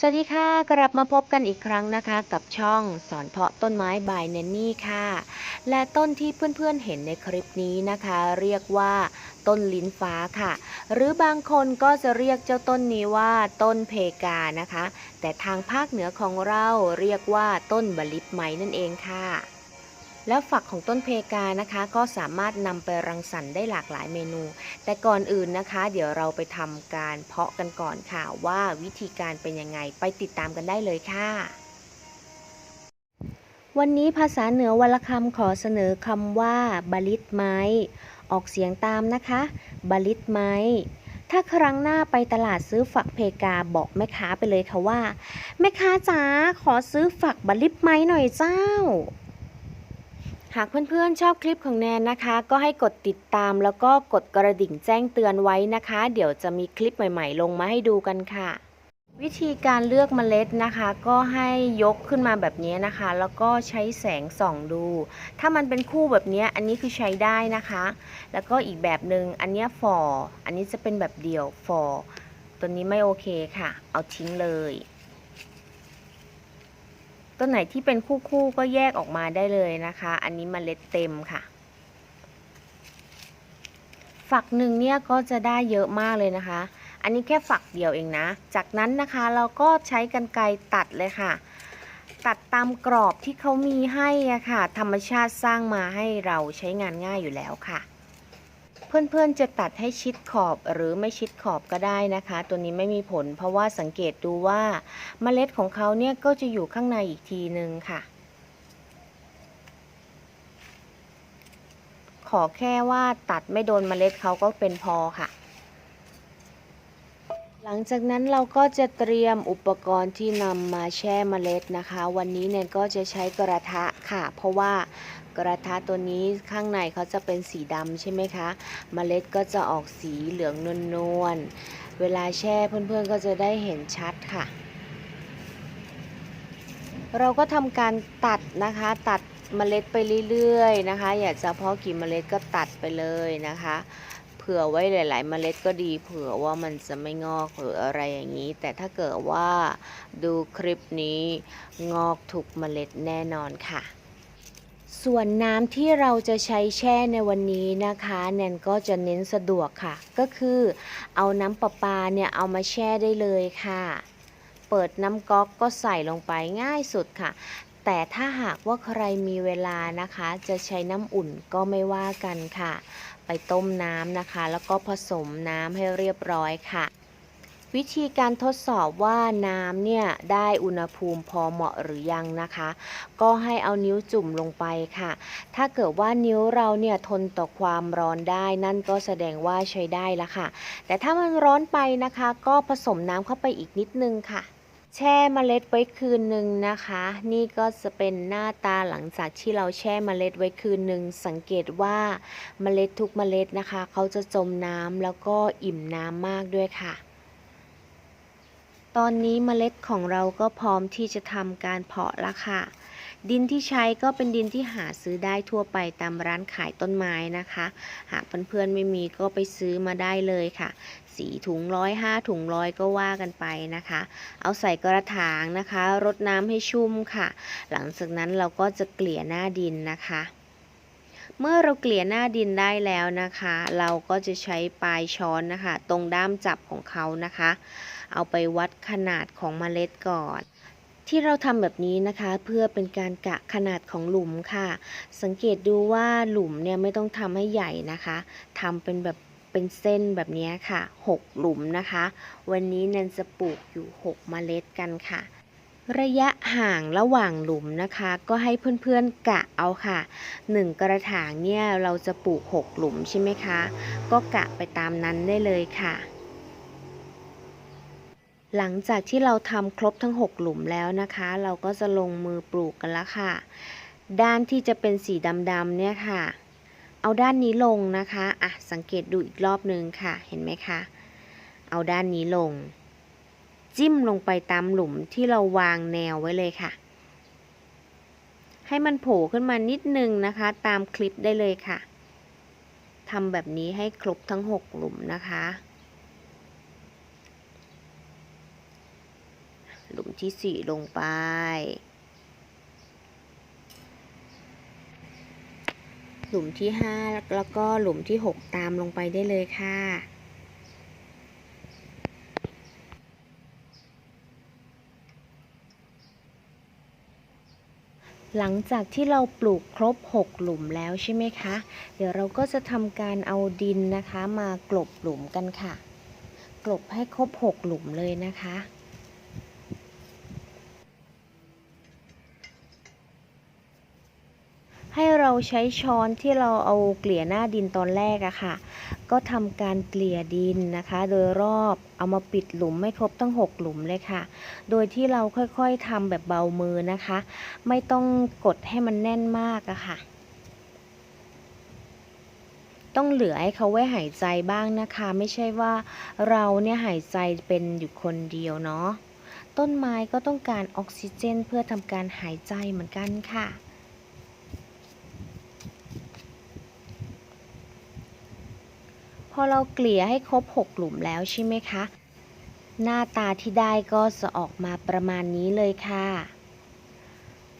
สวัสดีค่ะ กลับมาพบกันอีกครั้งนะคะ กับช่องสอนเพาะต้นไม้บายเนนนี่ค่ะ และต้นที่เพื่อนๆเห็นในคลิปนี้นะคะ เรียกว่าต้นลิ้นฟ้าค่ะ หรือบางคนก็จะเรียกเจ้าต้นนี้ว่าต้นเพกานะคะ แต่ทางภาคเหนือของเราเรียกว่าต้นบลิบไม้นั่นเองค่ะ แล้วฝักของต้นเพกานะคะ ก็สามารถนำไปรังสรรค์ได้หลากหลายเมนู แต่ก่อนอื่นนะคะ เดี๋ยวเราไปทำการเพาะกันก่อนค่ะว่าวิธีการเป็นยังไงไปติดตามกันได้เลยค่ะวันนี้ภาษาเหนือวรคำขอเสนอคำว่าบลิตไม้ ออกเสียงตามนะคะบลิตไม้ ถ้าครั้งหน้าไปตลาดซื้อฝักเพกาบอกแม่ค้าไปเลยค่ะว่า แม่ค้าจ๋าขอซื้อฝักบลิตไม้หน่อยเจ้า หากเพื่อนๆชอบคลิปของแนนนะคะ ก็ให้กดติดตามแล้วก็กดกระดิ่งแจ้งเตือนไว้นะคะ เดี๋ยวจะมีคลิปใหม่ๆ ลงมาให้ดูกันค่ะ วิธีการเลือกเมล็ดนะคะ ก็ให้ยกขึ้นมาแบบนี้นะคะ แล้วก็ใช้แสงส่องดู ถ้ามันเป็นคู่แบบนี้อันนี้คือใช้ได้นะคะ แล้วก็อีกแบบหนึ่งอันนี้ฟออันนี้จะเป็นแบบเดี่ยวฟอตัวนี้ไม่โอเคค่ะ เอาทิ้งเลย ต้นไหนที่เป็นคู่ๆก็แยกออกมาได้เลยนะคะ อันนี้มเมล็ดเต็มค่ะ ฝักหนึ่งเนี่ยก็จะได้เยอะมากเลยนะคะ อันนี้แค่ฝักเดียวเองนะ จากนั้นนะคะเราก็ใช้กรรไกรตัดเลยค่ะ ตัดตามกรอบที่เขามีให้อะค่ะ ธรรมชาติสร้างมาให้เราใช้งานง่ายอยู่แล้วค่ะ เพื่อนๆจะตัดให้ชิดขอบหรือไม่ชิดขอบก็ได้นะคะ ตัวนี้ไม่มีผล เพราะว่าสังเกตดูว่าเมล็ดของเขาเนี่ยก็จะอยู่ข้างในอีกทีนึงค่ะ ขอแค่ว่าตัดไม่โดนเมล็ดเขาก็เป็นพอค่ะ หลังจากนั้นเราก็จะเตรียมอุปกรณ์ที่นำมาแช่เมล็ดนะคะ วันนี้เนี่ยก็จะใช้กระทะค่ะ เพราะว่ากระทะตัวนี้ข้างในเขาจะเป็นสีดำใช่ไหมคะเมล็ดก็จะออกสีเหลืองนวลๆ เวลาแช่เพื่อนๆก็จะได้เห็นชัดค่ะ เราก็ทำการตัดนะคะ ตัดเมล็ดไปเรื่อยๆนะคะ อยากจะเพาะกี่เมล็ดก็ตัดไปเลยนะคะ ผื่อไว้หลาย ๆ เมล็ดก็ดี เผื่อว่ามันจะไม่งอกหรืออะไรอย่างนี้ แต่ถ้าเกิดว่าดูคลิปนี้งอกทุกเมล็ดแน่นอนค่ะส่วนน้ำที่เราจะใช้แช่ในวันนี้นะคะ แนนก็จะเน้นสะดวกค่ะ ก็คือเอาน้ำประปาเนี่ยเอามาแช่ได้เลยค่ะ เปิดน้ำก๊อกก็ใส่ลงไปง่ายสุดค่ะ แต่ถ้าหากว่าใครมีเวลานะคะ จะใช้น้ำอุ่นก็ไม่ว่ากันค่ะ ไปต้มน้ำนะคะ แล้วก็ผสมน้ำให้เรียบร้อยค่ะ วิธีการทดสอบว่าน้ำเนี่ยได้อุณหภูมิพอเหมาะหรือยังนะคะ ก็ให้เอานิ้วจุ่มลงไปค่ะ ถ้าเกิดว่านิ้วเราเนี่ยทนต่อความร้อนได้นั่นก็แสดงว่าใช้ได้ล้วค่ะ แต่ถ้ามันร้อนไปนะคะ ก็ผสมน้ำเข้าไปอีกนิดนึงค่ะ แช่เมล็ดไว้คืนหนึ่งนะคะ นี่ก็จะเป็นหน้าตาหลังจากที่เราแช่เมล็ดไว้คืนหนึ่งสังเกตว่าเมล็ดทุกเมล็ดนะคะ เขาจะจมน้ำแล้วก็อิ่มน้ำมากด้วยค่ะ ตอนนี้เมล็ดของเราก็พร้อมที่จะทำการเพาะแล้วค่ะ ดินที่ใช้ก็เป็นดินที่หาซื้อได้ทั่วไปตามร้านขายต้นไม้นะคะ หากเพื่อนๆไม่มีก็ไปซื้อมาได้เลยค่ะสี่ถุงร้อยห้าถุงร้อยก็ว่ากันไปนะคะ เอาใส่กระถางนะคะรดน้ำให้ชุ่มค่ะ หลังจากนั้นเราก็จะเกลี่ยหน้าดินนะคะ เมื่อเราเกลี่ยหน้าดินได้แล้วนะคะ เราก็จะใช้ปลายช้อนนะคะ ตรงด้ามจับของเขานะคะ เอาไปวัดขนาดของเมล็ดก่อน ที่เราทำแบบนี้นะคะเพื่อเป็นการกะขนาดของหลุมค่ะ สังเกตดูว่าหลุมเนี่ยไม่ต้องทำให้ใหญ่นะคะทำเป็นแบบเป็นเส้นแบบนี้ค่ะ 6 หลุมนะคะ วันนี้แนนจะปลูกอยู่ 6 เมล็ดกันค่ะระยะห่างระหว่างหลุมนะคะ ก็ให้เพื่อนๆกะเอาค่ะ 1 กระถางเนี่ยเราจะปลูก 6 หลุมใช่ไหมคะ ก็กะไปตามนั้นได้เลยค่ะ หลังจากที่เราทำครบทั้ง 6 หลุมแล้วนะคะ เราก็จะลงมือปลูกกันล้วค่ะ ด้านที่จะเป็นสีดำๆเนี่ยค่ะ เอาด้านนี้ลงนะคะอะสังเกตดูอีกรอบนึงค่ะ เห็นไหมคะ เอาด้านนี้ลง จิ้มลงไปตามหลุมที่เราวางแนวไว้เลยค่ะ ให้มันโผล่ขึ้นมานิดนึงนะคะ ตามคลิปได้เลยค่ะทำแบบนี้ให้ครบทั้ง 6 หลุมนะคะ หลุมที่สี่ลงไป หลุมที่ห้าแล้วก็หลุมที่หกตามลงไปได้เลยค่ะหลังจากที่เราปลูกครบ 6 หลุมแล้วใช่ไหมคะ เดี๋ยวเราก็จะทำการเอาดินนะคะ มากลบหลุมกันค่ะ กลบให้ครบ 6 หลุมเลยนะคะ ให้ เราใช้ช้อนที่เราเอาเกลี่ยหน้าดินตอนแรกอะค่ะ ก็ทำการเกลี่ยดินนะคะ โดยรอบเอามาปิดหลุมไม่ครบทั้ง 6 หลุมเลยค่ะ โดยที่เราค่อยๆทำแบบเบามือนะคะ ไม่ต้องกดให้มันแน่นมากอะค่ะ ต้องเหลือให้เขาไว้หายใจบ้างนะคะ ไม่ใช่ว่าเราเนี่ยหายใจเป็นอยู่คนเดียวเนาะต้นไม้ก็ต้องการออกซิเจนเพื่อทำการหายใจเหมือนกันค่ะ อเราเกลี่ยให้ครบ 6 หลุมแล้วใช่ไหมคะ หน้าตาที่ได้ก็จะออกมาประมาณนี้เลยค่ะ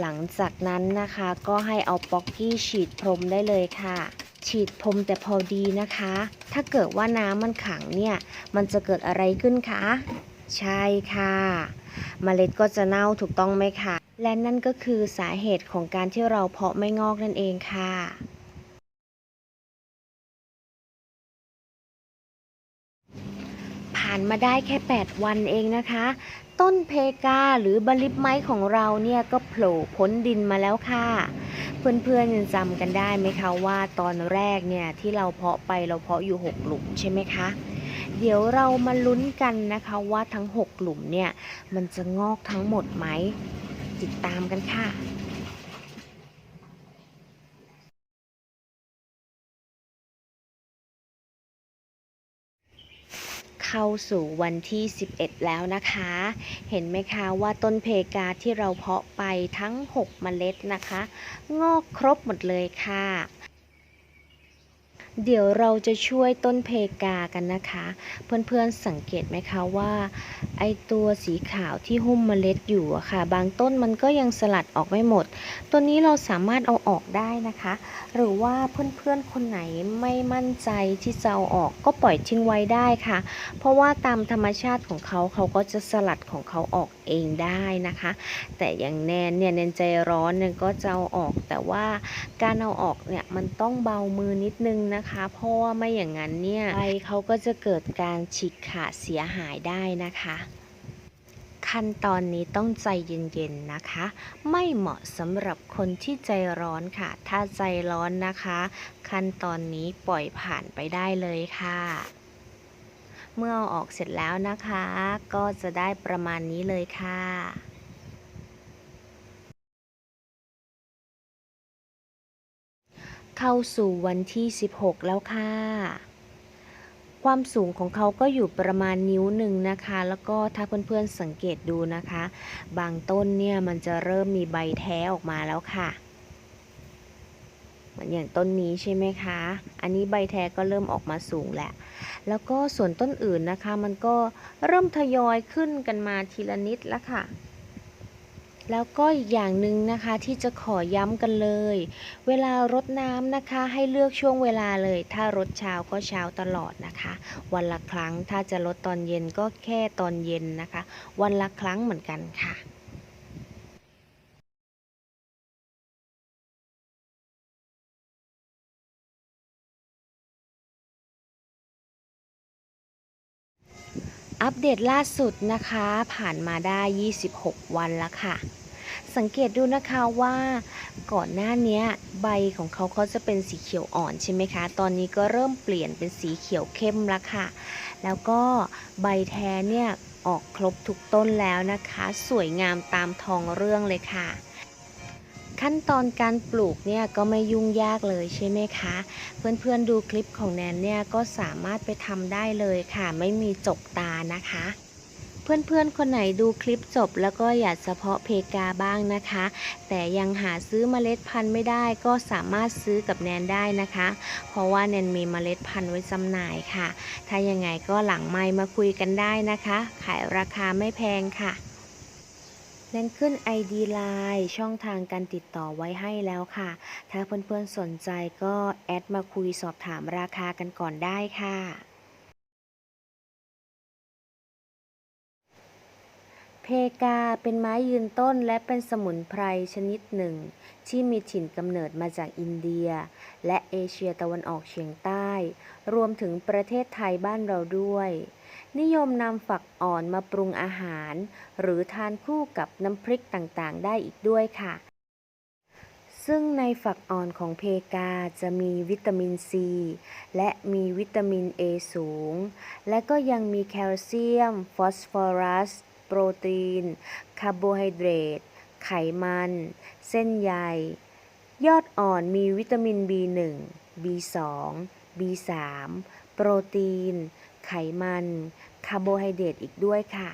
หลังจากนั้นนะคะก็ให้เอาป๊อกกี้ฉีดพรมได้เลยค่ะ ฉีดพรมแต่พอดีนะคะ ถ้าเกิดว่าน้ำมันขังเนี่ย มันจะเกิดอะไรขึ้นคะ ใช่ค่ะเมล็ดก็จะเน่าถูกต้องไหมคะและนั่นก็คือสาเหตุของการที่เราเพาะไม่งอกนั่นเองค่ะานมาได้แค่ 8 วันเองนะคะ ต้นเพกาหรือบลิบไม้ของเราเนี่ยก็โผล่พ้นดินมาแล้วค่ะ เพื่อนๆยังจำกันได้ไหมคะว่าตอนแรกเนี่ยที่เราเพาะไปเราเพาะอยู่ 6 หลุมใช่ไหมคะเดี๋ยวเรามาลุ้นกันนะคะว่าทั้ง 6 หลุมเนี่ย มันจะงอกทั้งหมดไหม ติดตามกันค่ะ เข้าสู่วันที่ 11 แล้วนะคะ เห็นไหมคะว่าต้นเพกาที่เราเพาะไปทั้ง 6 เมล็ดนะคะ งอกครบหมดเลยค่ะ เดี๋ยวเราจะช่วยต้นเพกากันนะคะ เพื่อนๆสังเกตไหมคะว่า ไอตัวสีขาวที่หุ้มเมล็ดอยู่อะค่ะ บางต้นมันก็ยังสลัดออกไม่หมด ตัวนี้เราสามารถเอาออกได้นะคะ หรือว่าเพื่อนๆคนไหนไม่มั่นใจที่จะเอาออกก็ปล่อยทิ้งไว้ได้ค่ะ เพราะว่าตามธรรมชาติของเขาเขาก็จะสลัดของเขาออกเองได้นะคะ แต่อย่างแนนเนี่ยแนนใจร้อนเนี่ยก็จะเอาออกแต่ว่าการเอาออกเนี่ยมันต้องเบามือนิดนึงนะคะ เพราะว่าไม่อย่างนั้นเนี่ยใบเขาก็จะเกิดการฉีกขาดเสียหายได้นะคะ ขั้นตอนนี้ต้องใจเย็นๆนะคะ ไม่เหมาะสำหรับคนที่ใจร้อนค่ะ ถ้าใจร้อนนะคะ ขั้นตอนนี้ปล่อยผ่านไปได้เลยค่ะ เมื่อเอาออกเสร็จแล้วนะคะ ก็จะได้ประมาณนี้เลยค่ะเข้าสู่วันที่ 16 แล้วค่ะ ความสูงของเขาก็อยู่ประมาณนิ้วหนึ่งนะคะ แล้วก็ถ้าเพื่อนๆสังเกตดูนะคะ บางต้นเนี่ยมันจะเริ่มมีใบแท้ออกมาแล้วค่ะเหมือนอย่างต้นนี้ใช่ไหมคะ อันนี้ใบแท้ก็เริ่มออกมาสูงแหละ แล้วก็ส่วนต้นอื่นนะคะ มันก็เริ่มทยอยขึ้นกันมาทีละนิดแล้วค่ะ แล้วก็อีกอย่างหนึ่งนะคะที่จะขอย้ำกันเลย เวลารดน้ำนะคะให้เลือกช่วงเวลาเลย ถ้ารดเช้าก็เช้าตลอดนะคะ วันละครั้งถ้าจะรดตอนเย็นก็แค่ตอนเย็นนะคะ วันละครั้งเหมือนกันค่ะ อัปเดตล่าสุดนะคะ ผ่านมาได้ 26 วันแล้วค่ะ สังเกตดูนะคะว่าก่อนหน้านี้ใบของเขาเขาจะเป็นสีเขียวอ่อนใช่ไหมคะ ตอนนี้ก็เริ่มเปลี่ยนเป็นสีเขียวเข้มแล้วค่ะ แล้วก็ใบแท้เนี่ยออกครบทุกต้นแล้วนะคะ สวยงามตามทองเรื่องเลยค่ะ ขั้นตอนการปลูกเนี่ยก็ไม่ยุ่งยากเลยใช่ไหมคะ เพื่อนๆดูคลิปของแนนเนี่ยก็สามารถไปทำได้เลยค่ะ ไม่มีจกตานะคะ เพื่อนๆ คนไหนดูคลิปจบแล้วก็อยากจะเพาะเพกาบ้างนะคะ แต่ยังหาซื้อเมล็ดพันธุ์ไม่ได้ก็สามารถซื้อกับแนนได้นะคะ เพราะว่าแนนมีเมล็ดพันธุ์ไว้จำหน่ายค่ะ ถ้ายังไงก็หลังไมค์มาคุยกันได้นะคะ ขายราคาไม่แพงค่ะ นั้นขึ้น ID Line ช่องทางการติดต่อไว้ให้แล้วค่ะ ถ้าเพื่อนๆสนใจก็แอดมาคุยสอบถามราคากันก่อนได้ค่ะเพกาเป็นไม้ยืนต้นและเป็นสมุนไพรชนิดหนึ่ง ที่มีถิ่นกำเนิดมาจากอินเดีย และเอเชียตะวันออกเฉียงใต้ รวมถึงประเทศไทยบ้านเราด้วย นิยมนำฝักอ่อนมาปรุงอาหาร หรือทานคู่กับน้ำพริกต่างๆ ได้อีกด้วยค่ะ ซึ่งในฝักอ่อนของเพกาจะมีวิตามินซี และมีวิตามิน A สูง และก็ยังมีแคลเซียม ฟอสฟอรัส โปรตีน คาร์โบไฮเดรต ไขมัน เส้นใย ยอดอ่อนมีวิตามิน B1 B2 B3 โปรตีน ไขมัน คาร์โบไฮเดรตอีกด้วยค่ะ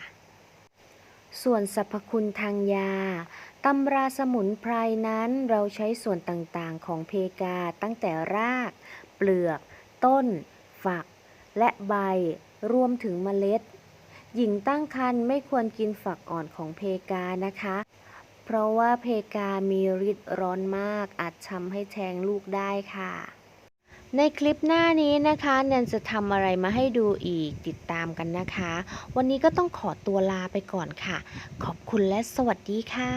ส่วนสรรพคุณทางยาตำราสมุนไพรนั้นเราใช้ส่วนต่างๆของเพกาตั้งแต่ราก เปลือก ต้น ฝัก และใบ รวมถึงเมล็ด หญิงตั้งครรภ์ไม่ควรกินฝักอ่อนของเพกานะคะ เพราะว่าเพกามีฤทธิ์ร้อนมากอาจทำให้แท้งลูกได้ค่ะ ในคลิปหน้านี้นะคะแนนจะทำอะไรมาให้ดูอีกติดตามกันนะคะ วันนี้ก็ต้องขอตัวลาไปก่อนค่ะ ขอบคุณและสวัสดีค่ะ